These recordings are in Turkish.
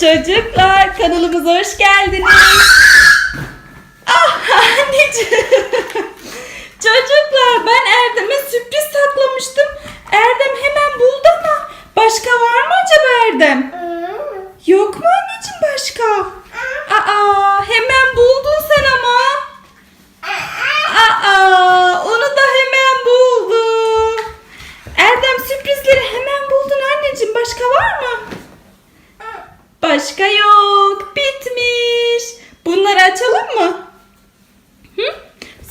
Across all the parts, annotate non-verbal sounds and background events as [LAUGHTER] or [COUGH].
Çocuklar kanalımıza hoş geldiniz. Ah anneciğim. Çocuklar ben Erdem'e sürpriz saklamıştım. Erdem hemen buldu ama başka var mı acaba Erdem? Yok mu anneciğim başka? Aa hemen buldun sen ama. Aa onu da hemen buldu. Erdem sürprizleri hemen buldun anneciğim. Başka var mı? Başka yok. Bitmiş. Bunları açalım mı? Hı?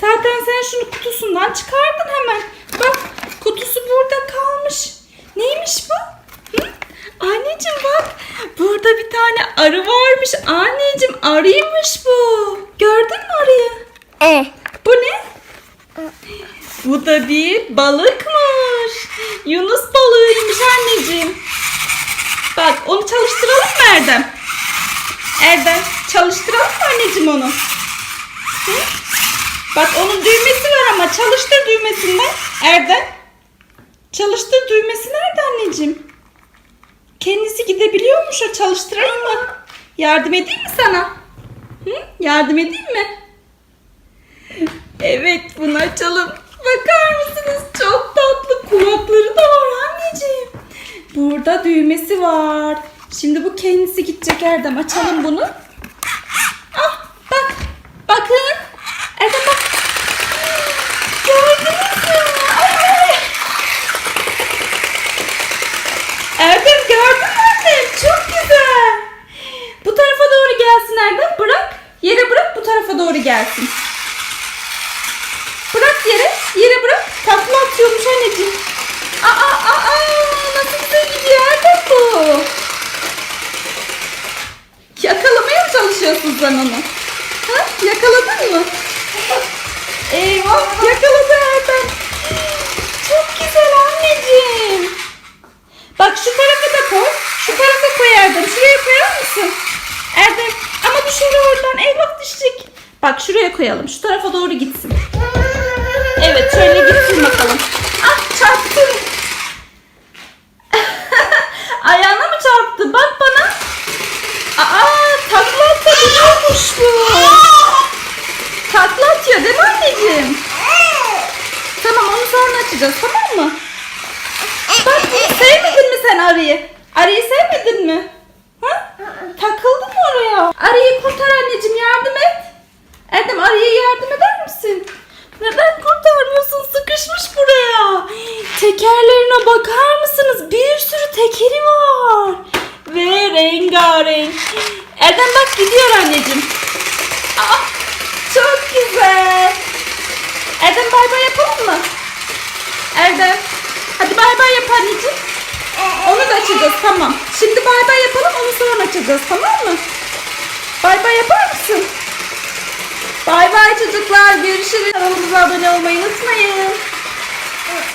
Zaten sen şunu kutusundan çıkardın hemen. Bak kutusu burada kalmış. Neymiş bu? Hı? Anneciğim bak. Burada bir tane arı varmış. Anneciğim arıymış bu. Gördün mü arıyı? Eh. Bu ne? Bu da bir balıkmış. Yunus balığıymış anneciğim. Bak onu çalıştıralım mı Erdem? Erdem çalıştıralım mı anneciğim onu? Hı? Bak onun düğmesi var ama çalıştır düğmesinden. Erdem. Çalıştır düğmesi nerede anneciğim? Kendisi gidebiliyormuş o çalıştıralım mı? Yardım edeyim mi sana? Hı? Yardım edeyim mi? Evet bunu açalım. Bakar mısınız? Çok tatlı kulakları da var anneciğim. Burada düğmesi var. Şimdi bu kendisi gidecek Erdem. Açalım bunu. Ah bak. Bakın. Erdem bak. Gördünüz mü? Ay. Erdem annem? Çok güzel. Bu tarafa doğru gelsin Erdem. Bırak. Yere bırak bu tarafa doğru gelsin. Bırak yere. Yere bırak. Takla atıyormuş anneciğim. Aa aa aa. Nasıl güzel gidiyor Erdem bu. Yakalamaya mı çalışıyorsun sen onu? Ha? Yakaladın mı? Eyvah yakaladı Erdem. Çok güzel anneciğim. Bak şu tarafa da koy. Şu tarafa koy Erdem. Şuraya koyar mısın? Erdem ama düşer oradan. Eyvah düşecek. Bak şuraya koyalım. Şu tarafa doğru gitsin. Evet şöyle gitsin bakalım. Ah çarptı. [LAUGHS] Ayağına mı çarptı? Bak bana. Aa takla atabiliyormuş bu. Takla atıyor değil mi anneciğim? Tamam onu sonra açacağız tamam mı? Bak sevmedin mi sen arıyı? Arıyı sevmedin mi? Mı oraya? Arıyı kurtar anneciğim yardım et. Erdem arıya yardım eder misin? Neden kurtarmıyorsun? Sıkışmış buraya. Tekerlerine bakar mısınız? Bir sürü tekeri var. Ve rengarenk. Erdem bak gidiyor anneciğim. Aa, çok güzel. Erdem bay bay yapalım mı? Erdem. Hadi bay bay yap anneciğim. Onu da açacağız tamam. Bay bay yapalım onu sonra açacağız tamam mı? Bay bay yapar mısın? Bay bay çocuklar. Görüşürüz. Kanalımıza abone olmayı unutmayın.